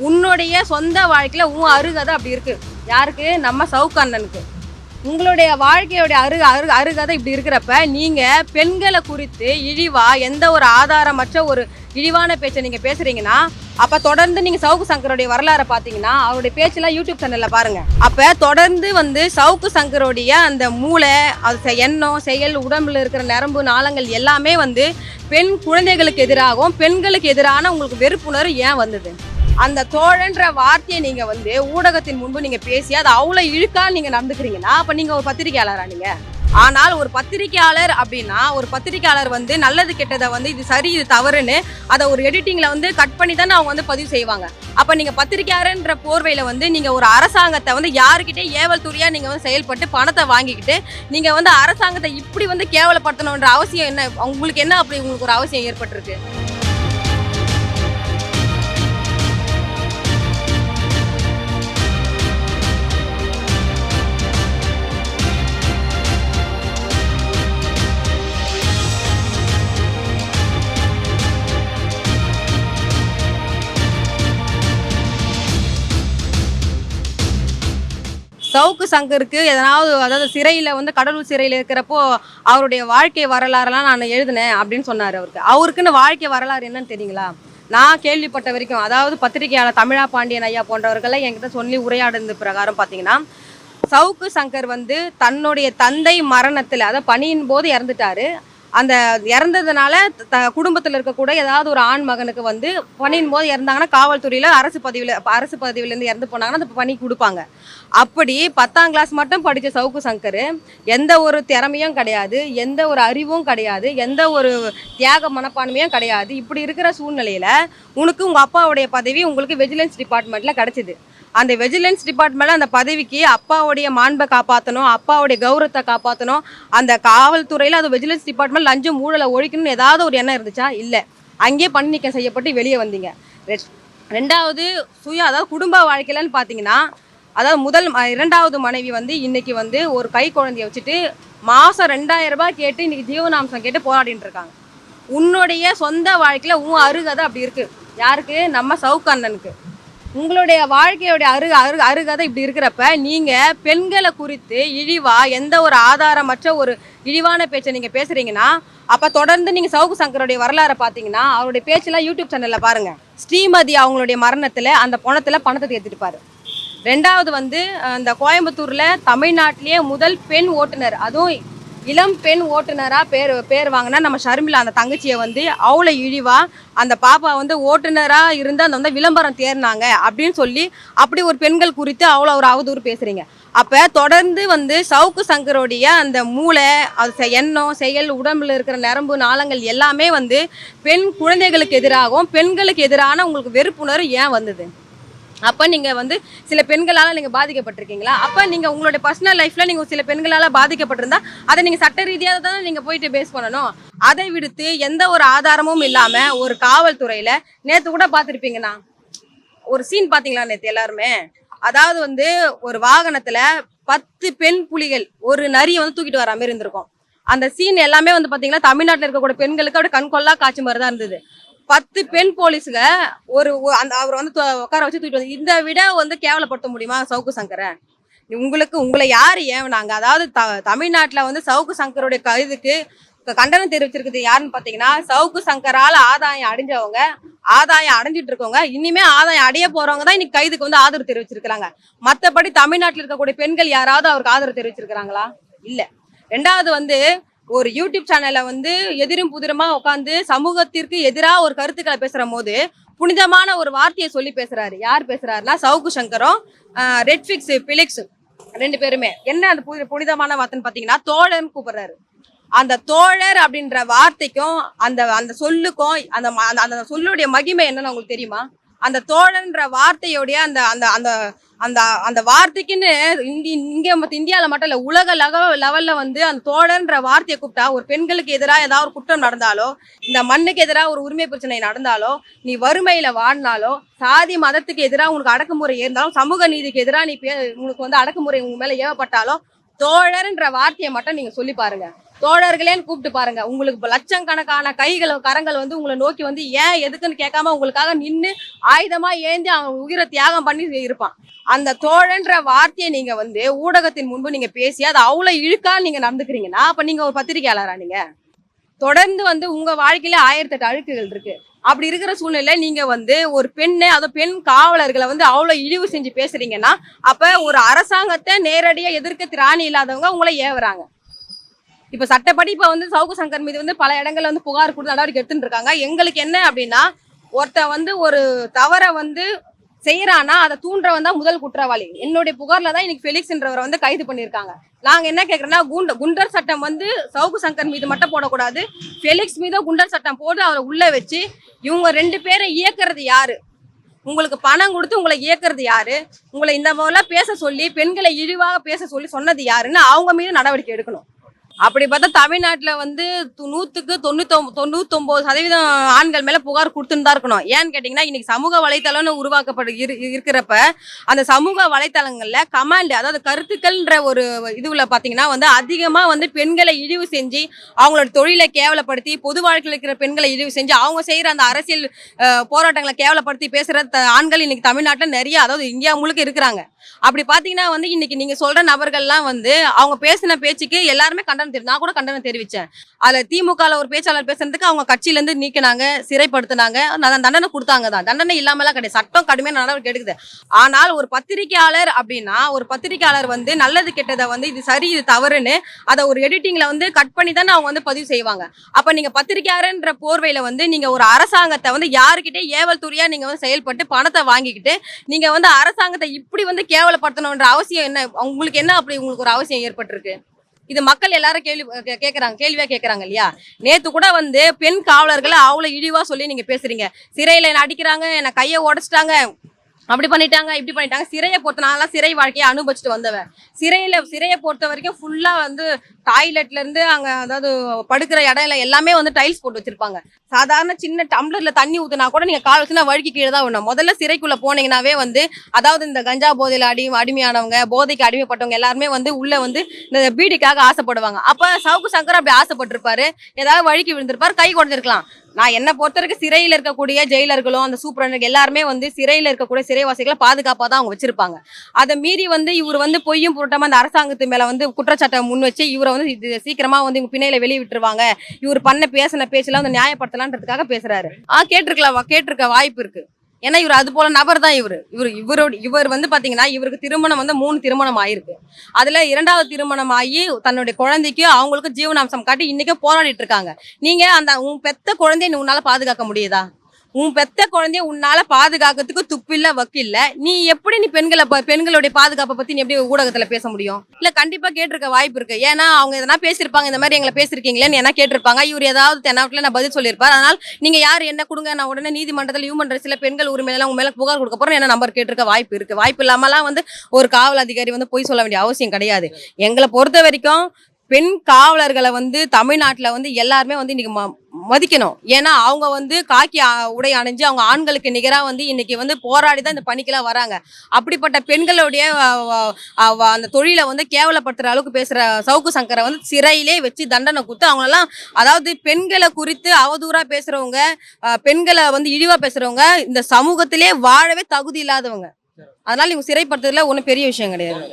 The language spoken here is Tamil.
உன்னுடைய சொந்த வாழ்க்கையில் உன் அருகதை அப்படி இருக்குது யாருக்கு? நம்ம சவுக்கு அண்ணனுக்கு. உங்களுடைய வாழ்க்கையுடைய அருக அரு அருகதை இப்படி இருக்கிறப்ப நீங்கள் பெண்களை குறித்து இழிவாக எந்த ஒரு ஆதாரமற்ற ஒரு இழிவான பேச்சை நீங்கள் பேசுகிறீங்கன்னா அப்போ தொடர்ந்து நீங்கள் சவுக்கு சங்கருடைய வரலாறை பார்த்தீங்கன்னா அவருடைய பேச்செல்லாம் யூடியூப் சேனலில் பாருங்கள் அப்போ தொடர்ந்து வந்து சவுக்கு சங்கருடைய அந்த மூளை அது செ- எண்ணம் செயல் உடம்புல இருக்கிற நரம்பு நாளங்கள் எல்லாமே வந்து பெண் குழந்தைகளுக்கு எதிராகவும் பெண்களுக்கு எதிரான உங்களுக்கு வெறுப்புணர்வு ஏன் வந்தது? அந்த தோழன்ற வார்த்தையை நீங்க வந்து ஊடகத்தின் முன்பு நீங்க பேசி அது அவ்வளோ இழுக்கா நீங்க நடந்துக்கிறீங்கன்னா அப்ப நீங்க ஒரு பத்திரிகையாளரா நீங்க? ஆனால் ஒரு பத்திரிகையாளர் அப்படின்னா ஒரு பத்திரிகையாளர் வந்து நல்லது கெட்டதை வந்து இது சரி இது தவறுன்னு அதை ஒரு எடிட்டிங்கில் வந்து கட் பண்ணி தானே அவங்க வந்து பதிவு செய்வாங்க. அப்போ நீங்கள் பத்திரிகையாளர்ன்ற போர்வையில் வந்து நீங்கள் ஒரு அரசாங்கத்தை வந்து யாருக்கிட்டே ஏவல் துறையாக நீங்கள் வந்து செயல்பட்டு பணத்தை வாங்கிக்கிட்டு நீங்கள் வந்து அரசாங்கத்தை இப்படி வந்து கேவலப்படுத்தணுன்ற அவசியம் என்ன? உங்களுக்கு என்ன அப்படி உங்களுக்கு ஒரு அவசியம் ஏற்பட்டிருக்கு? சவுக்கு சங்கருக்கு எதனாவது அதாவது சிறையில் வந்து கடலூர் சிறையில் இருக்கிறப்போ அவருடைய வாழ்க்கை வரலாறுலாம் நான் எழுதினேன் அப்படின்னு சொன்னார் அவருக்கு. அவருக்குன்னு வாழ்க்கை வரலாறு என்னன்னு தெரியுங்களா? நான் கேள்விப்பட்ட வரைக்கும் அதாவது பத்திரிகையாளர் தமிழா பாண்டியன் ஐயா போன்றவர்கள்லாம் என்கிட்ட சொல்லி உரையாடுனது பிரகாரம் பார்த்தீங்கன்னா சவுக்கு சங்கர் வந்து தன்னுடைய தந்தை மரணத்தில் அதாவது பணியின் போது இறந்துட்டாரு. அந்த இறந்ததுனால த குடும்பத்தில் இருக்கக்கூட ஏதாவது ஒரு ஆண் மகனுக்கு வந்து பணியின் போது இறந்தாங்கன்னா காவல்துறையில் அரசு பதவியில் அரசு பதவியிலேருந்து இறந்து போனாங்கன்னா அந்த பணி கொடுப்பாங்க. அப்படி பத்தாம் கிளாஸ் மட்டும் படித்த சவுக்கு சங்கர் எந்த ஒரு திறமையும் கிடையாது எந்த ஒரு அறிவும் கிடையாது எந்த ஒரு தியாக மனப்பான்மையும் கிடையாது. இப்படி இருக்கிற சூழ்நிலையில் உனக்கு உங்கள் அப்பாவுடைய பதவி உங்களுக்கு விஜிலன்ஸ் டிபார்ட்மெண்ட்டில் கிடச்சிது. அந்த வெஜிலன்ஸ் டிபார்ட்மெண்ட்ல அந்த பதவிக்கு அப்பாவுடைய மாண்பை காப்பாற்றணும் அப்பாவுடைய கௌரவத்தை காப்பாற்றணும் அந்த காவல்துறையில் அது வெஜிலன்ஸ் டிபார்ட்மெண்ட் லஞ்சம் ஊழலை ஒழிக்கணும்னு ஏதாவது ஒரு எண்ணம் இருந்துச்சா? இல்லை. அங்கேயே பணி நீக்கம் செய்யப்பட்டு வெளியே வந்தீங்க. ரெண்டாவது சுய அதாவது குடும்ப வாழ்க்கையிலன்னு பார்த்தீங்கன்னா அதாவது முதல் இரண்டாவது மனைவி வந்து இன்னைக்கு வந்து ஒரு கை குழந்தைய வச்சுட்டு மாதம் ரெண்டாயிரம் ரூபாய் கேட்டு இன்னைக்கு ஜீவனாம்சம் கேட்டு போராடிட்டு இருக்காங்க. உன்னுடைய சொந்த வாழ்க்கையில் உன் அருகதை அப்படி இருக்கு. யாருக்கு? நம்ம சவுக்கு அண்ணனுக்கு உங்களுடைய வாழ்க்கையுடைய அரு அரு அருகதை இப்படி இருக்கிறப்ப நீங்கள் பெண்களை குறித்து இழிவாக எந்த ஒரு ஆதாரமற்ற ஒரு இழிவான பேச்சை நீங்கள் பேசுகிறீங்கன்னா அப்போ தொடர்ந்து நீங்கள் சவுக்கு சங்கருடைய வரலாறை பார்த்தீங்கன்னா அவருடைய பேச்செல்லாம் யூடியூப் சேனலில் பாருங்கள் ஸ்ரீமதி அவங்களுடைய மரணத்தில் அந்த பணத்தில் பணத்தை தேர்த்திருப்பாரு ரெண்டாவது வந்து அந்த கோயம்புத்தூரில் தமிழ்நாட்டிலேயே முதல் பெண் ஓட்டுநர் அதுவும் இளம் பெண் ஓட்டுநராக பேர் பேர் வாங்கினா நம்ம ஷர்மிளா அந்த தங்கச்சியை வந்து அவ்வளோ இழிவா அந்த பாப்பா வந்து ஓட்டுநராக இருந்து அந்த வந்து விளம்பரம் தேர்னாங்க அப்படின்னு சொல்லி அப்படி ஒரு பெண்கள் குறித்து அவ்வளோ ஒரு அவதூறு பேசுகிறீங்க அப்போ தொடர்ந்து வந்து சவுக்கு சங்கருடைய அந்த மூளை அது செ- எண்ணம் செயல் உடம்புல இருக்கிற நரம்பு நாளங்கள் எல்லாமே வந்து பெண் குழந்தைகளுக்கு எதிராகவும் பெண்களுக்கு எதிரான உங்களுக்கு வெறுப்புணர்வு ஏன் வந்தது? அப்போ நீங்கள் வந்து சில பெண்களால் நீங்கள் பாதிக்கப்பட்டிருக்கீங்களா? அப்போ நீங்கள் உங்களுடைய பர்சனல் லைஃப்பில் நீங்கள் சில பெண்களால் பாதிக்கப்பட்டிருந்தா அதை நீங்கள் சட்ட ரீதியாக தானே நீங்கள் போயிட்டு பேஸ் பண்ணணும்? அதை விடுத்து எந்த ஒரு ஆதாரமும் இல்லாமல் ஒரு காவல்துறையில் நேற்று கூட பார்த்துருப்பீங்கண்ணா. ஒரு சீன் பார்த்தீங்களா நேற்று எல்லாருமே? அதாவது வந்து ஒரு வாகனத்தில் பத்து பெண் புலிகள் ஒரு நரியை வந்து தூக்கிட்டு வர மாதிரி இருந்திருக்கும். அந்த சீன் எல்லாமே வந்து பார்த்தீங்கன்னா தமிழ்நாட்டில் இருக்கக்கூடிய பெண்களுக்கு அப்படியே கண்கொள்ளா காட்சி மாதிரி தான் இருந்தது. பத்து பெண் போலீஸுங்க ஒரு அந்த அவர் வந்து உட்கார வச்சு தூக்கிட்டு வந்து இந்த விட வந்து கேவலப்படுத்த முடியுமா சவுக்கு சங்கரை? உங்களுக்கு உங்களை யார் ஏவனாங்க அதாவது த தமிழ்நாட்டில் வந்து சவுக்கு சங்கருடைய கைதுக்கு கண்டனம் தெரிவிச்சிருக்குது யாருன்னு பார்த்தீங்கன்னா சவுக்கு சங்கரால் ஆதாயம் அடைஞ்சவங்க ஆதாயம் அடைஞ்சிட்டு இருக்கவங்க இனிமே ஆதாயம் அடைய போறவங்க தான் இன்னைக்கு கைதுக்கு வந்து ஆதரவு தெரிவிச்சிருக்கிறாங்க. மற்றபடி தமிழ்நாட்டில் இருக்கக்கூடிய பெண்கள் யாராவது அவருக்கு ஆதரவு தெரிவிச்சிருக்கிறாங்களா? இல்லை. ரெண்டாவது வந்து ஒரு யூடியூப் சேனல்ல வந்து எதிரும் புதிருமா உட்காந்து சமூகத்திற்கு எதிராக ஒரு கருத்துக்களை பேசுற போது புனிதமான ஒரு வார்த்தையை சொல்லி பேசுறாரு. யார் பேசுறாருன்னா சவுக்கு சங்கரும் ரெட்ஃபிக்ஸ் பிலிக்ஸ் ரெண்டு பேருமே. என்ன அந்த புனிதமான வார்த்தைன்னு பாத்தீங்கன்னா தோழர்னு கூப்பிடுறாரு. அந்த தோழர் அப்படின்ற வார்த்தைக்கும் அந்த அந்த சொல்லுக்கும் அந்த அந்த- அந்த சொல்லுடைய மகிமை என்னன்னு உங்களுக்கு தெரியுமா? அந்த தோழன்ற வார்த்தையோடைய அந்த அந்த அந்த அந்த அந்த வார்த்தைக்குன்னு இந்தி இங்கே மற்ற இந்தியாவில் மட்டும் இல்லை உலக லக லெவலில் வந்து அந்த தோழன்ற வார்த்தையை கூப்பிட்டா ஒரு பெண்களுக்கு எதிராக ஏதாவது ஒரு குற்றம் நடந்தாலோ இந்த மண்ணுக்கு எதிராக ஒரு உரிமை பிரச்சனை நடந்தாலோ நீ வறுமையில் வாழ்னாலோ சாதி மதத்துக்கு எதிராக உனக்கு அடக்குமுறை இருந்தாலும் சமூக நீதிக்கு எதிராக நீ பே- உனக்கு வந்து அடக்குமுறை உங்க மேலே ஏவப்பட்டாலோ தோழர்ன்ற வார்த்தையை மட்டும் நீங்கள் சொல்லி பாருங்கள் தோழர்களேன்னு கூப்பிட்டு பாருங்க. உங்களுக்கு லட்சக்கணக்கான கைகள் கரங்கள் வந்து உங்களை நோக்கி வந்து ஏன் எதுக்குன்னு கேட்காம உங்களுக்காக நின்று ஆயுதமா ஏந்தி அவன் உயிரை தியாகம் பண்ணி இருப்பான். அந்த தோழன்ற வார்த்தையை நீங்க வந்து ஊடகத்தின் முன்பு நீங்க பேசி அதை அவ்வளவு இழுக்கா நீங்க நடந்துக்கிறீங்கன்னா அப்ப நீங்க ஒரு பத்திரிகையாளரா நீங்க? தொடர்ந்து வந்து உங்க வாழ்க்கையில ஆயிரத்தி எட்டு அழுக்குகள் இருக்கு. அப்படி இருக்கிற சூழ்நிலை நீங்க வந்து ஒரு பெண்ணை அதை பெண் காவலர்களை வந்து அவ்வளவு இழிவு செஞ்சு பேசுறீங்கன்னா அப்ப ஒரு அரசாங்கத்தை நேரடியா எதிர்க்க திராணி இல்லாதவங்க உங்களை ஏவுறாங்க. இப்ப சட்டப்படி இப்ப வந்து சவுக்கு சங்கர் மீது வந்து பல இடங்கள்ல வந்து புகார் கொடுத்து நடவடிக்கை எடுத்துட்டு இருக்காங்க. எங்களுக்கு என்ன அப்படின்னா ஒருத்தன் வந்து ஒரு தவறை வந்து செய்யறானா அதை தூண்டுறவன் தான் முதல் குற்றவாளி. என்னுடைய புகார்ல தான் இன்னைக்கு ஃபெலிக்ஸ்ன்றவரை வந்து கைது பண்ணியிருக்காங்க. நாங்க என்ன கேக்குறோம்னா குண்ட குண்டர் சட்டம் வந்து சவுக்கு சங்கர் மீது மட்டும் போடக்கூடாது. ஃபெலிக்ஸ் மீதும் குண்டர் சட்டம் போட்டு அவரை உள்ள வச்சு இவங்க ரெண்டு பேரை இயக்குறது யாரு? உங்களுக்கு பணம் கொடுத்து உங்களை இயக்குறது யாரு? உங்களை இந்த மாதிரிலாம் பேச சொல்லி பெண்களை இழிவாக பேச சொல்லி சொன்னது யாருன்னு அவங்க மீது நடவடிக்கை எடுக்கணும். அப்படி பார்த்தா தமிழ்நாட்டில் வந்து நூற்றுக்கு தொண்ணூத்தொம்பது தொண்ணூத்தொம்பது சதவீதம் ஆண்கள் மேலே புகார் கொடுத்துன்னு தான் இருக்கணும். ஏன்னு கேட்டிங்கன்னா இன்றைக்கி சமூக வலைத்தளம்னு உருவாக்கப்படு இரு இருக்கிறப்ப அந்த சமூக வலைத்தளங்களில் கமாண்ட் அதாவது கருத்துக்கள்ன்ற ஒரு இதுவில் பார்த்தீங்கன்னா வந்து அதிகமாக வந்து பெண்களை இழிவு செஞ்சு அவங்களோட தொழிலை கேவலப்படுத்தி பொது வாழ்க்கையில் இருக்கிற பெண்களை இழிவு செஞ்சு அவங்க செய்கிற அந்த அரசியல் போராட்டங்களை கேவலப்படுத்தி பேசுகிற ஆண்கள் இன்னைக்கு தமிழ்நாட்டில் நிறைய அதாவது இந்தியா முழுக்க இருக்கிறாங்க. அப்படி பார்த்தீங்கன்னா வந்து இன்னைக்கு நீங்கள் சொல்கிற நபர்கள்லாம் வந்து அவங்க பேசின பேச்சுக்கு எல்லாருமே கண்டனம் நான் கூட கண்டனம் தெரிவிச்சேன். அதுல திமுகவில் ஒரு பேச்சாளர் பேசுறதுக்கு அவங்க கட்சியிலேருந்து நீக்கினாங்க சிறைப்படுத்தினாங்க. நான் தண்டனை கொடுத்தாங்க தான் தண்டனை இல்லாமலாம் கிடையாது. சட்டம் கடுமையான நடவடிக்கை எடுக்குது. ஆனால் ஒரு பத்திரிகையாளர் அப்படின்னா ஒரு பத்திரிகையாளர் வந்து நல்லது கெட்டதை வந்து இது சரி இது தவறுன்னு அதை ஒரு எடிட்டிங்ல வந்து கட் பண்ணி தானே அவங்க வந்து பதிவு செய்வாங்க. அப்ப நீங்க பத்திரிகையாளர்ன்ற போர்வையில வந்து நீங்க ஒரு அரசாங்கத்தை வந்து யாருக்கிட்டே ஏவல் துறையாக நீங்க வந்து செயல்பட்டு பணத்தை வாங்கிக்கிட்டு நீங்க வந்து அரசாங்கத்தை இப்படி வந்து கேவலப்படுத்தணுன்ற அவசியம் என்ன? உங்களுக்கு என்ன அப்படி உங்களுக்கு ஒரு அவசியம் ஏற்பட்டிருக்கு? இது மக்கள் எல்லாரும் கேள்வி கே- கேள்வியா கேட்கறாங்க இல்லையா? நேத்து கூட வந்து பெண் காவலர்களை அவ்வளவு இழிவா சொல்லி நீங்க பேசுறீங்க. சிறையில என்ன அடிக்கிறாங்க என்ன கையை உடைச்சிட்டாங்க. அப்படி பண்ணிட்டாங்க இப்படி பண்ணிட்டாங்க. சிறையை பொறுத்த நான்லாம் சிறை வாழ்க்கையை அனுபவிச்சுட்டு வந்தவன். சிறையில சிறையை பொறுத்த வரைக்கும் ஃபுல்லா வந்து டாய்லெட்ல இருந்து அங்க அதாவது படுக்கிற இடம் எல்லாமே வந்து டைல்ஸ் போட்டு வச்சிருப்பாங்க. சாதாரண சின்ன டம்ளர்ல தண்ணி ஊத்துனா கூட நீங்க கால் வச்சுனா வழுக்கி கீழே தான் விடணும் முதல்ல சிறைக்குள்ள போனீங்கன்னாவே வந்து அதாவது இந்த கஞ்சா போதையில அடி அடிமையானவங்க போதைக்கு அடிமைப்பட்டவங்க எல்லாருமே வந்து உள்ள வந்து இந்த பீடிக்காக ஆசைப்படுவாங்க. அப்ப சவுக்கு சங்கர் அப்படி ஆசைப்பட்டிருப்பாரு. ஏதாவது வழுக்கி விழுந்திருப்பாரு கை குறைஞ்சிருக்கலாம் நான் என்ன பொறுத்தவரைக்கும் சிறையில் இருக்கக்கூடிய ஜெயிலர்களும் அந்த சூப்பரண்ட் எல்லாருமே வந்து சிறையில் இருக்கக்கூடிய சிறைவாசிகளை பாதுகாப்பாக தான் அவங்க வச்சிருப்பாங்க. அதை மீறி வந்து இவர் வந்து பொய்யும் புரட்டாம அந்த அரசாங்கத்து மேல வந்து குற்றச்சாட்டை முன் வச்சு இவரை வந்து இது சீக்கிரமா வந்து இவங்க பிணையில வெளியே விட்டுருவாங்க இவர் பண்ண பேசின பேச்செல்லாம் வந்து நியாயப்படுத்தலான்றதுக்காக பேசுறாரு. ஆ கேட்டிருக்கலாம் கேட்டிருக்க வாய்ப்பு இருக்கு. ஏன்னா இவர் அது போல நபர் தான் இவர். இவர் இவரோட இவர் வந்து பாத்தீங்கன்னா இவருக்கு திருமணம் வந்து மூணு திருமணம் ஆயிருக்கு. அதுல இரண்டாவது திருமணம் ஆகி தன்னுடைய குழந்தைக்கு அவங்களுக்கு ஜீவனாம்சம் காட்டி இன்னைக்கு போராடிட்டு இருக்காங்க. நீங்க அந்த உன் பெத்த குழந்தைய உன்னால பாதுகாக்க முடியுதா? உன் பெத்த குழந்தைய உன்னால பாதுகாக்கிறதுக்கு துப்பில்ல வக்கில்ல. நீ எப்படி நீ பெண்களை ப- பெண்களுடைய பாதுகாப்பை பத்தி நீ எப்படி ஊடகத்துல பேச முடியும்? இல்ல கண்டிப்பா கேட்டிருக்க வாய்ப்பு இருக்கு. ஏன்னா அவங்க எதனா பேசியிருப்பாங்க இந்த மாதிரி எங்களை பேசிருக்கீங்களேன்னு என்ன கேட்டிருப்பாங்க. இவர் ஏதாவது தென்னாவட்டில் நான் பதில் சொல்லியிருப்பார். அதனால் நீங்க யார் என்ன கொடுங்க நான் உடனே நீதிமன்றத்தில் ஹியூமன் ரைட்ஸ்ல பெண்கள் உரிமையில உங்க மேல புகார் கொடுக்க போறோம் என்ன நம்பர் கேட்டிருக்க வாய்ப்பு இருக்கு? வாய்ப்பு இல்லாமலாம் வந்து ஒரு காவல் அதிகாரி வந்து போய் சொல்ல வேண்டிய அவசியம் கிடையாது. எங்களை பொறுத்த வரைக்கும் பெண் காவலர்களை வந்து தமிழ்நாட்டில் வந்து எல்லாருமே வந்து இன்னைக்கு ம- மதிக்கணும். ஏன்னா அவங்க வந்து காக்கி உடை அணிஞ்சு அவங்க ஆண்களுக்கு நிகராக வந்து இன்னைக்கு வந்து போராடி தான் இந்த பணிக்கெல்லாம் வராங்க. அப்படிப்பட்ட பெண்களுடைய அந்த தொழிலை வந்து கேவலப்படுத்துகிற அளவுக்கு பேசுகிற சவுக்கு சங்கரை வந்து சிறையிலே வச்சு தண்டனை கொடுத்து அவங்களெல்லாம் அதாவது பெண்களை குறித்து அவதூறாக பேசுகிறவங்க பெண்களை வந்து இழிவாக பேசுகிறவங்க இந்த சமூகத்திலே வாழவே தகுதி இல்லாதவங்க. அதனால இவங்க சிறைப்படுத்துறதுல ஒன்றும் பெரிய விஷயம் கிடையாது.